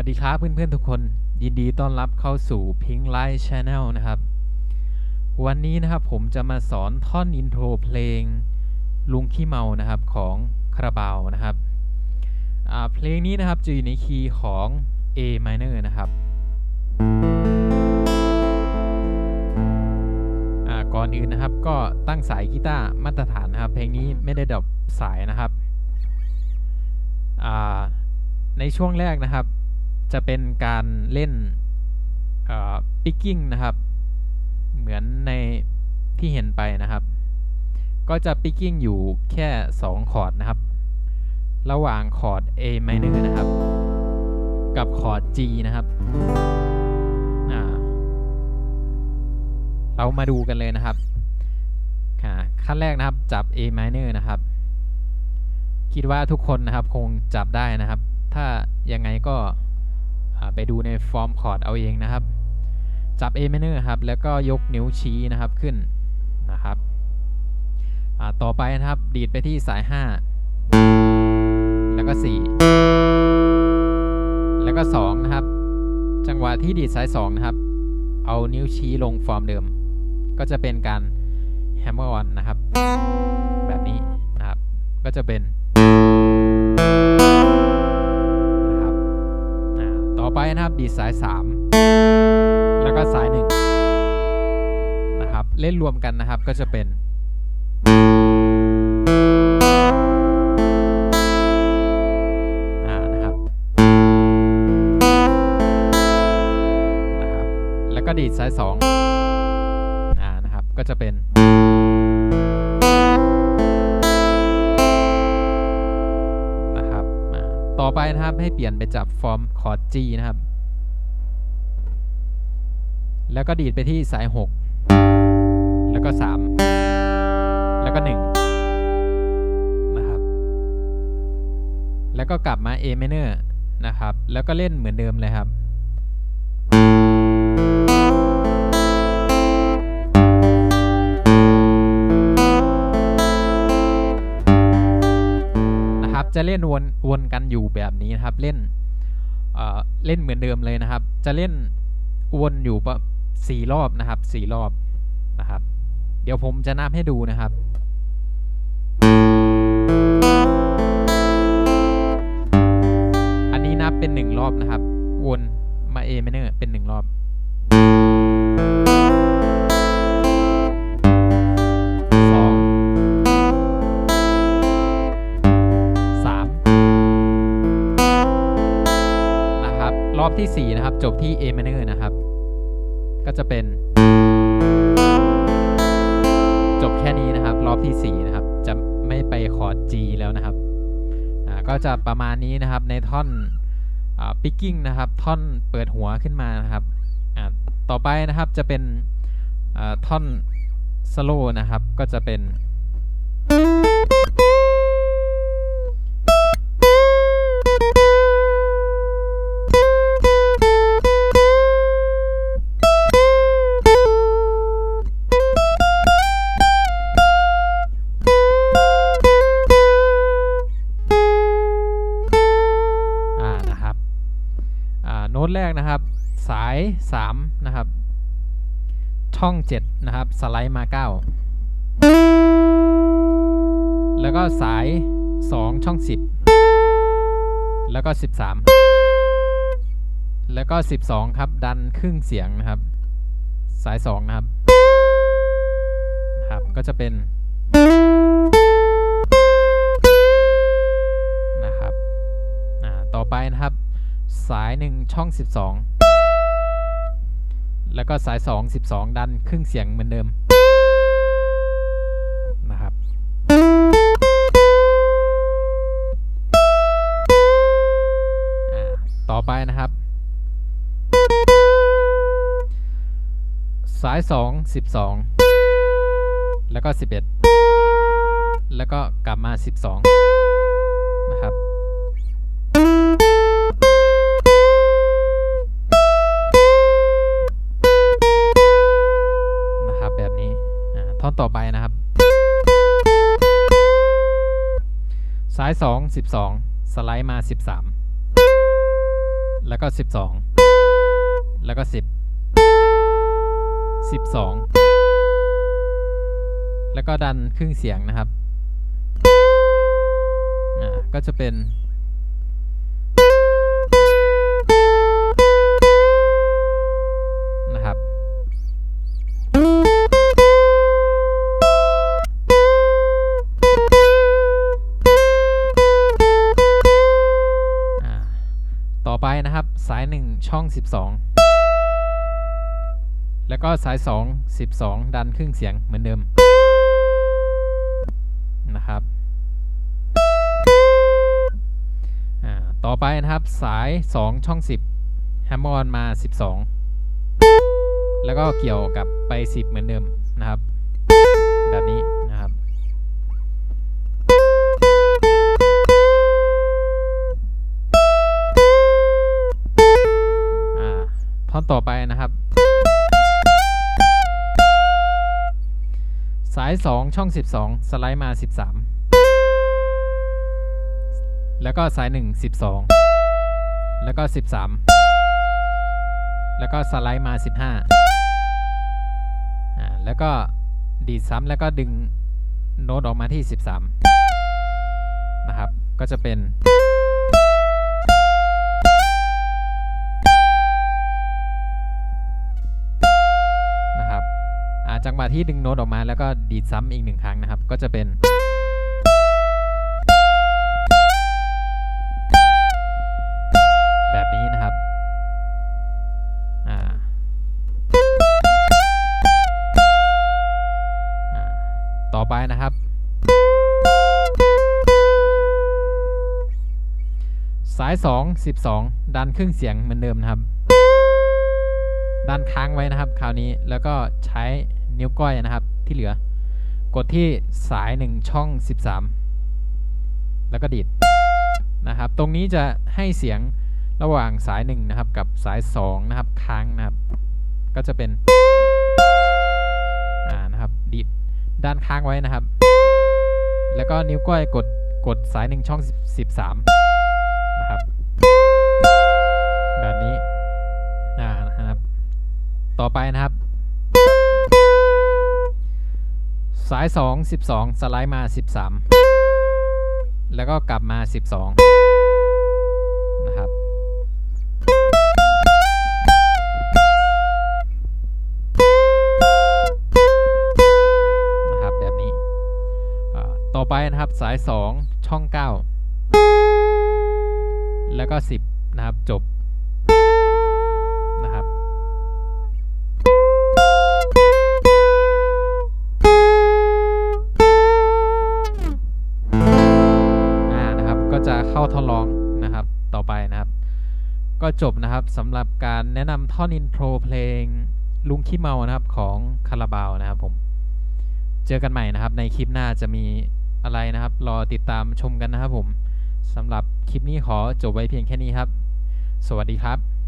ัสดีครับเพื่อนๆทุกคน ยินดีต้อนรับเข้าสู่ Pink Light Channel นะครับ วันนี้นะครับผมจะมาสอนท่อนอินโทรเพลง ลุงขี้เมานะครับของคาราบาวนะครับเพลงนี้นะครับจะอยู่ในคีย์ของ A minor นะครับก่อนอื่นนะครับก็ตั้งสายกีตาร์มาตรฐานนะครับ เพลงนี้ไม่ได้ดรอปสายนะครับในช่วงแรกนะครับ จะเป็นการเล่นปิกกิ้งนะครับ เหมือนในที่เห็นไปนะครับ ก็จะปิกกิ้งอยู่แค่ 2 คอร์ดนะครับ ระหว่างคอร์ด A minor นะครับ กับคอร์ด G นะครับ เรามาดูกันเลยนะครับค่ะขั้นแรกนะครับจับ A minor นะครับ คิดว่าทุกคนนะครับคงจับได้นะครับ ถ้ายังไงก็ ไปดูในฟอร์มคอร์ดเอาเองนะครับ จับ A minor ครับ แล้วก็ยกนิ้วชี้นะครับขึ้นนะครับต่อไปนะครับดีดไปที่สาย 5 แล้วก็ 4 แล้วก็ 2 นะครับ จังหวะที่ดีดสาย 2 นะครับ เอานิ้วชี้ลงฟอร์มเดิม ก็จะเป็นการ hammer on นะครับ แบบนี้นะครับ ก็จะเป็น อ่อไปนะครับ ดีดสาย 3 แล้วก็สาย 1 นะครับ เล่นรวมกันนะครับก็จะเป็นอ่านะครับนะครับ แล้วก็ดีดสายสองอ่านะครับก็จะเป็น ไปนะครับ ให้เปลี่ยนไปจับฟอร์มคอร์ด G นะครับ แล้วก็ดีดไปที่สาย 6 แล้วก็ 3 แล้วก็ 1 นะครับ แล้วก็กลับมา A minor นะครับ แล้วก็เล่นเหมือนเดิมเลยครับ จะเล่นวนวนกันอยู่แบบนี้นะครับ เล่นเเล่นเหมือนเดิมเลยนะครับ จะเล่นวนอยู่ประสี่รอบนะครับสี่รอบนะครับ เดี๋ยวผมจะนับให้ดูนะครับอันนี้นับเป็นหนึ่งรอบนะครับ วนมา A minor เป็นหนึ่งรอบ ที่สี่นะครับ จบที่ A minor นะครับ ก็จะเป็น จบแค่นี้นะครับ รอบที่ 4 นะครับ จะไม่ไปคอร์ด G แล้วนะครับก็จะประมาณนี้นะครับในท่อนปิกกิ้งนะครับ ท่อนเปิดหัวขึ้นมานะครับต่อไปนะครับจะเป็นท่อนสโลนะครับ ก็จะเป็น ตแรกนะครับ สาย 3 นะครับ ช่อง 7 นะครับ สไลด์มา 9 แล้วก็สาย 2 ช่อง 10 แล้วก็ 13 แล้วก็ 12 ครับ ดันครึ่งเสียงนะครับ สาย 2 นะครับ ครับ ก็จะเป็นนะครับ ต่อไปนะครับ สาย 1 ช่อง 12 แล้วก็สาย 2 12 ดันครึ่งเสียงเหมือนเดิมนะครับต่อไปนะครับ สาย 2 12 แล้วก็ 11 แล้วก็กลับมา 12 นะครับ สาย2 12สไลด์มาสิบสามแล้วก็สิบสองแล้วก็สิบสิบสองแล้วก็ดันครึ่งเสียงนะครับ อ่า ก็จะเป็น สายหนึ่งช่อง 12 แล้วก็สาย 2 12 ดันครึ่งเสียงเหมือนเดิมนะครับอ่าต่อไปนะครับสาย 2 ช่อง 10แฮมมอนมา 12 แล้วก็เกี่ยวกับไป 10 เหมือนเดิม สาย2ช่อง12สไลด์มา13แล้วก็สาย1 12แล้วก็13แล้วก็สไลด์มา15อ่าแล้วก็ดีดซ้ำแล้วก็ดึงโน้ตออกมาที่13นะครับ ก็จะเป็น จังหวะที่ดึงโน้ตออกมาแล้วก็ดีดซ้ำอีกหนึ่งครั้งนะครับ ก็จะเป็น แบบนี้นะครับอ่าต่อไปนะครับ สาย 2 12 ดันครึ่งเสียงเหมือนเดิมนะครับดันค้างไว้นะครับ คราวนี้แล้วก็ใช้ นิ้วก้อยนะครับที่เหลือ กดที่สาย 1 ช่อง 13 แล้วก็ดีดนะครับ ตรงนี้จะให้เสียงระหว่างสาย 1 นะครับ กับสาย 2 นะครับ ค้างนะครับ ก็จะเป็นอ่านะครับดีดด้านค้างไว้นะครับ แล้วก็นิ้วก้อยกดกดสาย 1 ช่อง 13 นะครับแบบนี้อ่านะครับ ต่อไปนะครับ สาย 2 12 สไลด์มา 13 แล้วก็กลับมา 12 นะครับ นะครับแบบนี้ ต่อไปนะครับสาย 2 ช่อง 9 แล้วก็ 10 นะครับจบ จบนะครับสำหรับการแนะนำท่อนอินโทรเพลงลุงขี้เมานะครับของคาราบาวนะครับผม เจอกันใหม่นะครับ ในคลิปหน้าจะมีอะไรนะครับ รอติดตามชมกันนะครับผมสำหรับคลิปนี้ขอจบไว้เพียงแค่นี้ครับ สวัสดีครับ